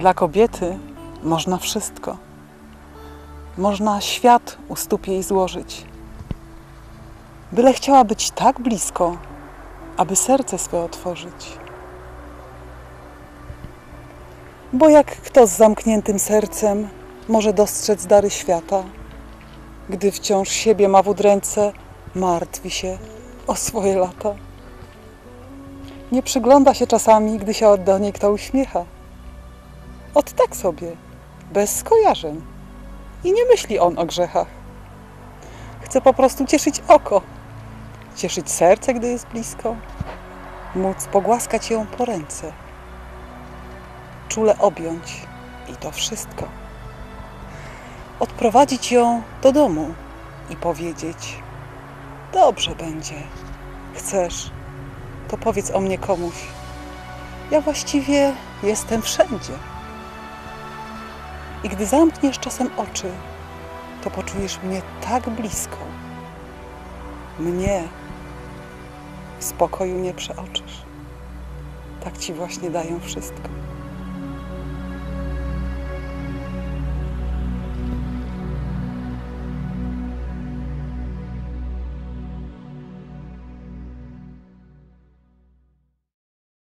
Dla kobiety można wszystko. Można świat u stóp jej złożyć. Byle chciała być tak blisko, aby serce swe otworzyć. Bo jak kto z zamkniętym sercem może dostrzec dary świata, gdy wciąż siebie ma w udręce, martwi się o swoje lata. Nie przygląda się czasami, gdy się do niej kto uśmiecha. Od tak sobie, bez skojarzeń. I nie myśli on o grzechach. Chce po prostu cieszyć oko, cieszyć serce, gdy jest blisko, móc pogłaskać ją po ręce, czule objąć i to wszystko. Odprowadzić ją do domu i powiedzieć: Dobrze będzie. Chcesz, to powiedz o mnie komuś. Ja właściwie jestem wszędzie. I gdy zamkniesz czasem oczy, to poczujesz mnie tak blisko. Mnie w spokoju nie przeoczysz. Tak ci właśnie daję wszystko.